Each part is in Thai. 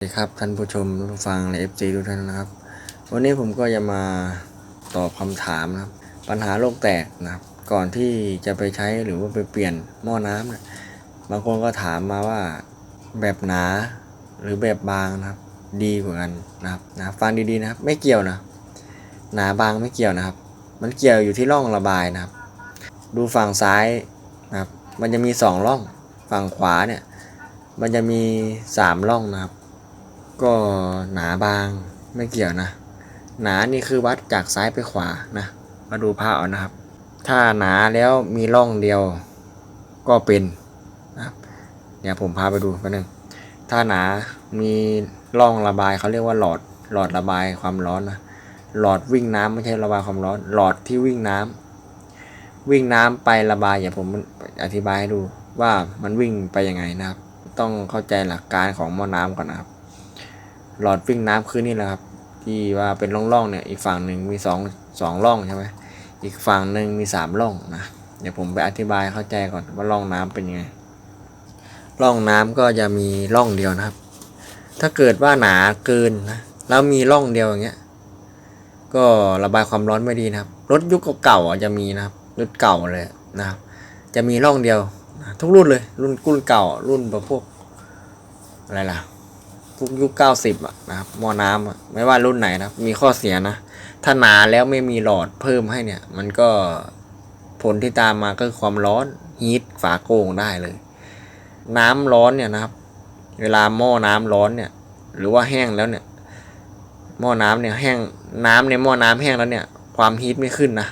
สวัสดีครับท่านผู้ชมผู้ฟังและเอฟซีทุกท่านนะครับ วันนี้ผมก็จะมาตอบคำถามนะครับ ปัญหาโลกแตกนะครับ ก่อนที่จะไปใช้หรือว่าไปเปลี่ยนหม้อน้ำเนี่ยบางคนก็ถามมาว่าแบบหนาหรือแบบบางนะครับ ดีกว่ากันนะครับนะฟังดีๆนะครับ ไม่เกี่ยวนะ หนาบางไม่เกี่ยวนะครับ มันเกี่ยวอยู่ที่ร่องระบายนะครับ ดูฝั่งซ้ายนะครับ มันจะมีสองร่องฝั่งขวาเนี่ย มันจะมีสามร่องนะครับ ก็หนาบางไม่เกี่ยวนะ หนานี่คือวัดจากซ้ายไปขวานะ มาดูภาพเอานะครับ ถ้าหนาแล้วมีร่องเดียวก็เป็นนะเดี๋ยวผมพาไปดูแป๊บนึงถ้าหนามีร่องระบายเขาเรียกว่าหลอดหลอดระบายความร้อนนะหลอดวิ่งน้ำไม่ใช่ระบายความร้อน หลอดที่วิ่งน้ำวิ่งน้ำไประบายอย่าผมอธิบายให้ดูว่ามันวิ่งไปยังไงนะครับ ต้องเข้าใจหลักการของหม้อน้ำก่อนนะครับ หลอดวิ่งน้ำคือนี่แหละครับ ที่ว่าเป็นร่องๆเนี่ยอีกฝั่งหนึ่งมีสองสองร่องใช่ไหมอีกฝั่งหนึ่งมีสามร่องนะเดี๋ยวผมไปอธิบายเข้าใจก่อนว่าร่องน้ำเป็นยังไงร่องน้ำก็จะมีร่องเดียวนะครับ ถ้าเกิดว่าหนาเกินนะแล้วมีร่องเดียวอย่างเงี้ยก็ระบายความร้อนไม่ดีนะครับ รถยุคเก่าๆจะมีนะครับรถเก่าเลยนะครับ จะมีร่องเดียว ทุกรุ่นเลย รุ่นรุ่นเก่ารุ่นแบบพวกอะไรล่ะ พวกยุคเก้าสิบอะนะครับหม้อน้ำอะไม่ว่ารุ่นไหนนะครับ มีข้อเสียนะ ถ้าหนาแล้วไม่มีหลอดเพิ่มให้เนี่ย มันก็ผลที่ตามมาก็คือความร้อนฮีทฝาโกงได้เลย น้ำร้อนเนี่ยนะครับ เวลาหม้อน้ำร้อนเนี่ย หรือว่าแห้งแล้วเนี่ย หม้อน้ำเนี่ยแห้งน้ำในหม้อน้ำแห้งแล้วเนี่ย ความฮีทไม่ขึ้นนะ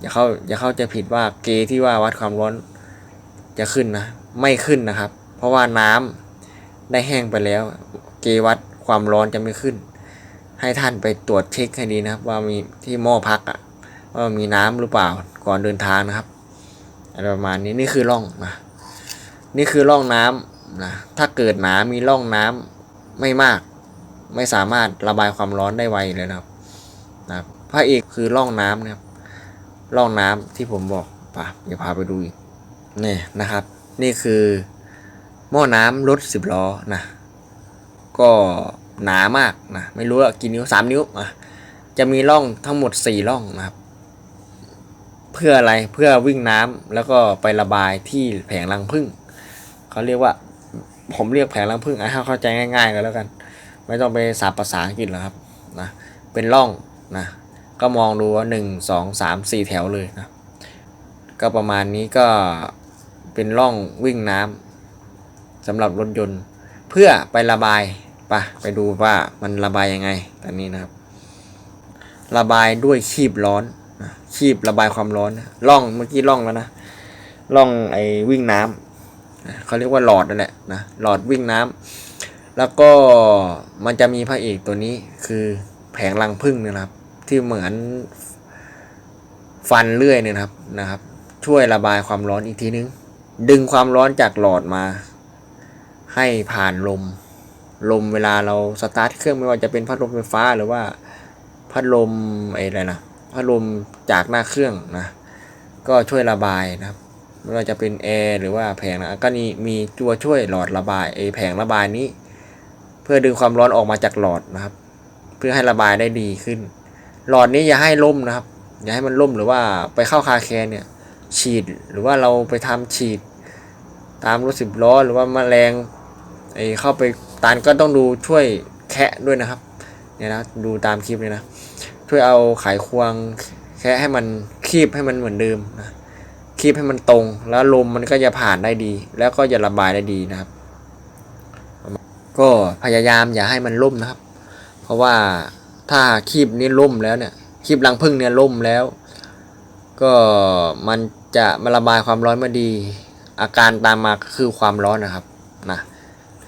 อย่าเข้าอย่าเข้าใจผิดว่าเกที่ว่าวัดความร้อนจะขึ้นนะ ไม่ขึ้นนะครับ เพราะว่าน้ำได้แห้งไปแล้ว เกวัดความร้อนจะไม่ขึ้น ให้ท่านไปตรวจเช็คให้ดีนะครับ ว่ามีที่หม้อพักอะว่ามีน้ำหรือเปล่าก่อนเดินทางนะครับอะไรประมาณนี้นี่คือร่องนะนี่คือร่องน้ำนะถ้าเกิดหนามีร่องน้ำไม่มาก ไม่สามารถระบายความร้อนได้ไวเลยนะครับนะพระเอกคือร่องน้ำนะครับร่องน้ำที่ผมบอกป่ะเดี๋ยวพาไปดูอีกนี่นะครับ นี่คือหม้อน้ำรถสิบล้อนะ ก็หนามากนะไม่รู้ว่ากี่นิ้วสามนิ้วอะจะมีร่องทั้งหมดสี่ร่องนะครับ เพื่ออะไรเพื่อวิ่งน้ำแล้วก็ไประบายที่แผงรังผึ้งเขาเรียกว่า ผมเรียกแผงรังผึ้งให้เข้าใจง่ายๆกันแล้วกัน ไม่ต้องไปสับภาษาอังกฤษหรอกครับนะเป็นร่องนะก็มองดูว่าหนึ่งสองสามสี่แถวเลยนะก็ประมาณนี้ก็เป็นร่องวิ่งน้ำสำหรับรถยนต์ เพื่อไประบาย ปะไปดูว่ามันระบายยังไงตอนนี้นะครับ ระบายด้วยคีบร้อนนะคีบระบายความร้อนนะร่องเมื่อกี้ร่องแล้วนะร่องไอ้วิ่งน้ำเขาเรียกว่าหลอดนั่นแหละนะหลอดวิ่งน้ำแล้วก็มันจะมีพระเอกตัวนี้คือแผงรังพึ่งนะครับ ที่เหมือนฟันเลื่อยเนี่ยครับนะครับ ช่วยระบายความร้อนอีกทีนึง ดึงความร้อนจากหลอดมา ให้ผ่านลม ลมเวลาเราสตาร์ทเครื่องไม่ว่าจะเป็นพัดลมไฟฟ้าหรือว่าพัดลมอะไรนะพัดลมจากหน้าเครื่องนะก็ช่วยระบายนะครับไม่ว่าจะเป็นแอร์หรือว่าแผงนะก็นี่มีตัวช่วยหลอดระบายไอแผงระบายนี้ เพื่อดึงความร้อนออกมาจากหลอดนะครับ เพื่อให้ระบายได้ดีขึ้น หลอดนี้อย่าให้ล่มนะครับ อย่าให้มันล่มหรือว่าไปเข้าคาแคร์เนี่ยฉีดหรือว่าเราไปทำฉีด ตามรถสิบล้อหรือว่าแมลงไอเข้าไป ตานก็ต้องดูช่วยแคะด้วยนะครับเนี่ยนะดูตามคลิปเลยนะ ช่วยเอาไขควงแคะให้มันคีบให้มันเหมือนเดิมนะคีบให้มันตรง แล้วลมมันก็จะผ่านได้ดี แล้วก็จะระบายได้ดีนะครับ ก็พยายามอย่าให้มันล่มนะครับ เพราะว่าถ้าคีบนี้ล่มแล้วเนี่ยคีบรังพึ่งเนี่ยล่มแล้ว ก็มันจะมาระบายความร้อนม่ดี อาการตามมาคือความร้อนนะครับนะ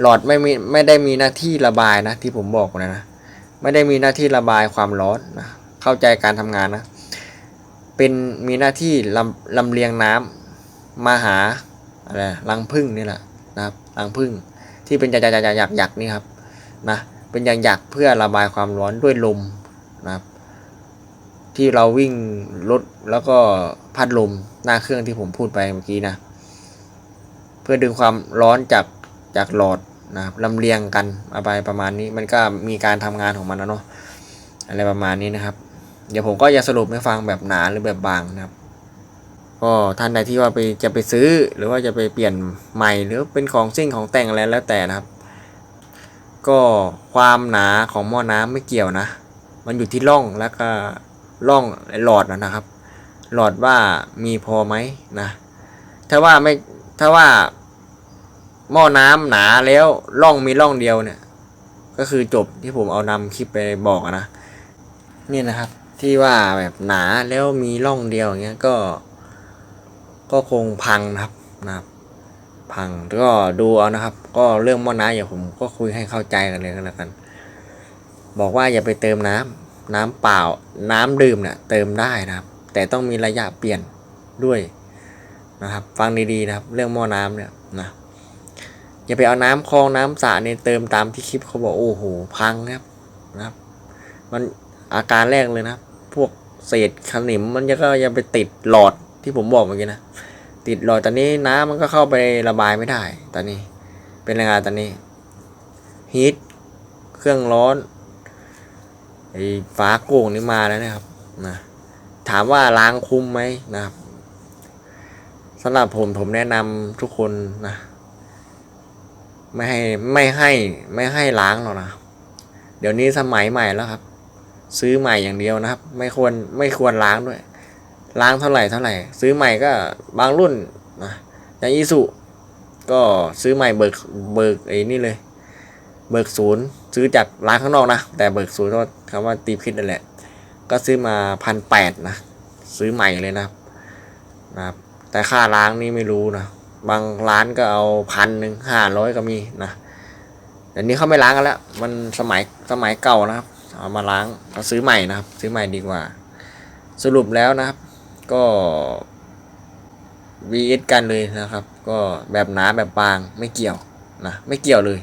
หลอดไม่มีไม่ได้มีหน้าที่ระบายนะ ที่ผมบอกนะนะไม่ได้มีหน้าที่ระบายความร้อนนะเข้าใจการทำงานนะ เป็นมีหน้าที่ลำลำเลียงน้ำมาหาอะไรรังพึ่งนี่แหละนะครับรังพึ่งที่เป็นหยักหยักหยักหยักหยักนี่ครับนะเป็นหยักหยักเพื่อระบายความร้อนด้วยลมนะครับ ที่เราวิ่งรถแล้วก็พัดลมหน้าเครื่องที่ผมพูดไปเมื่อกี้นะ เพื่อดึงความร้อนจากจากหลอด นะครับลำเลียงกันอะไรประมาณนี้มันก็มีการทำงานของมันนะเนาะอะไรประมาณนี้นะครับ เดี๋ยวผมก็จะสรุปให้ฟังแบบหนาหรือแบบบางนะครับ ก็ท่านใดที่ว่าไปจะไปซื้อหรือว่าจะไปเปลี่ยนใหม่หรือเป็นของซิ่งของแต่งอะไรแล้วแต่นะครับ ก็ความหนาของหม้อน้ำไม่เกี่ยวนะ มันอยู่ที่ร่องแล้วก็ร่องหลอดนะครับ หลอดว่ามีพอไหมนะ ถ้าว่าไม่ถ้าว่า หม้อน้ำหนาแล้วร่องมีร่องเดียวเนี่ย ก็คือจบที่ผมเอานำคลิปไปบอกนะนี่นะครับที่ว่าแบบหนาแล้วมีร่องเดียวอย่างเงี้ยก็ ก็คงพังนะครับนะครับ พังก็ดูเอานะครับ ก็เรื่องหม้อน้ำอย่าผมก็คุยให้เข้าใจกันเลยก็แล้วกัน บอกว่าอย่าไปเติมน้ำน้ำเปล่า น้ำดื่มเนี่ยเติมได้นะครับ แต่ต้องมีระยะเปลี่ยนด้วยนะครับ ฟังดีๆนะครับ เรื่องหม้อน้ำเนี่ยนะ อย่าไปเอาน้ำคลองน้ำสระเนี่ยเติมตามที่คลิปเขาบอกโอ้โหพังนะครับนะครับ มันอาการแรกเลยนะ พวกเศษขนิมมันจะก็ยังไปติดหลอดที่ผมบอกเมื่อกี้นะติดหลอดตอนนี้น้ำมันก็เข้าไประบายไม่ได้ ตอนนี้ เป็นแรงงานตอนนี้ฮีทเครื่องร้อนไอ้ฝาโก่งนี่มาแล้วนะครับนะถามว่าล้างคุ้มไหมนะครับสำหรับผมผมแนะนำทุกคนนะ ไม่ให้ไม่ให้ไม่ให้ล้างหรอกนะ เดี๋ยวนี้สมัยใหม่แล้วครับ ซื้อใหม่อย่างเดียวนะครับ ไม่ควรไม่ควรล้างด้วย ล้างเท่าไหร่เท่าไหร่ ซื้อใหม่ก็บางรุ่นนะอย่างอีสุก็ซื้อใหม่เบิกเบิกไอ้นี่เลย เบิกศูนย์ซื้อจากร้านข้างนอกนะ แต่เบิกศูนย์ก็คำว่าตีพิษนั่นแหละ ก็ซื้อมาพันแปดนะ ซื้อใหม่เลยนะครับนะแต่ค่าล้างนี่ไม่รู้นะ บางร้านก็เอาพันหนึ่งห้าร้อยก็มีนะเดี๋ยวนี้เขาไม่ล้างกันแล้ว มันสมัยสมัยเก่านะครับ เอามาล้างก็ซื้อใหม่นะครับ ซื้อใหม่ดีกว่า สรุปแล้วนะครับ ก็ vs กันเลยนะครับ ก็แบบหนาแบบบางไม่เกี่ยวนะไม่เกี่ยวเลย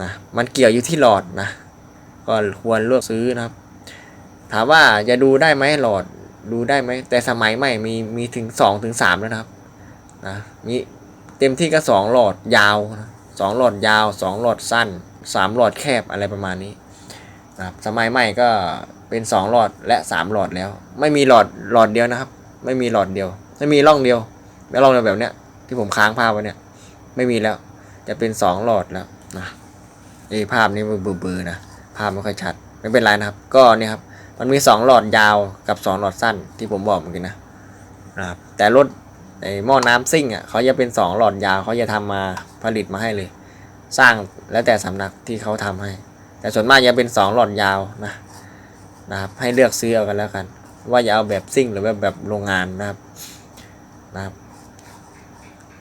นะมันเกี่ยวอยู่ที่หลอดนะ ก็ควรเลือกซื้อนะครับ ถามว่าจะดูได้ไหมหลอดดูได้ไหมแต่สมัยใหม่มีมีถึงสองถึงสามแล้วนะครับ นะมีเต็มที่ก็สองหลอดยาวนะสองหลอดยาวสองหลอดสั้นสามหลอดแคบอะไรประมาณนี้นะครับสมัยใหม่ก็เป็นสองหลอดและสามหลอดแล้ว ไม่มีหลอดหลอดเดียวนะครับ ไม่มีหลอดเดียว ไม่มีร่องเดียว ไม่ร่องเดียวแบบเนี้ยที่ผมค้างภาพไว้เนี่ยไม่มีแล้วจะเป็นสองหลอดแล้วนะไอ้ภาพนี้เบลอๆนะภาพไม่ค่อยชัดไม่เป็นไรนะครับ ก็เนี่ยครับมันมีสองหลอดยาวกับสองหลอดสั้นที่ผมบอกเมื่อกี้นะนะครับแต่รถ ไอ้หม้อน้ำซิ่งอะเขาจะเป็นสองหลอดยาวเขาจะทำมาผลิตมาให้เลย สร้างแล้วแต่สำนักที่เขาทำให้ แต่ส่วนมากจะเป็นสองหลอดยาวนะนะครับให้เลือกซื้อเอากันแล้วกัน ว่าจะเอาแบบซิ่งหรือแบบแบบโรงงานนะครับนะครับ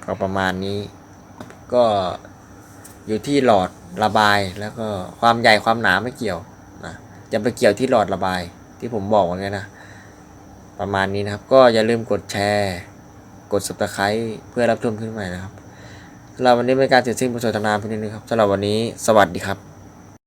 ก็ประมาณนี้ก็อยู่ที่หลอดระบายแล้วก็ความใหญ่ความหนาไม่เกี่ยวนะจะไปเกี่ยวที่หลอดระบายที่ผมบอกไว้ไงนะ ประมาณนี้นะครับ ก็อย่าลืมกดแชร์ กด subscribe เพื่อรับชมคลิปใหม่นะครับสำหรับวันนี้เป็นการเสร็จสิ้นบทสนทนาเพียงนี้ครับสำหรับวันนี้สวัสดีครับ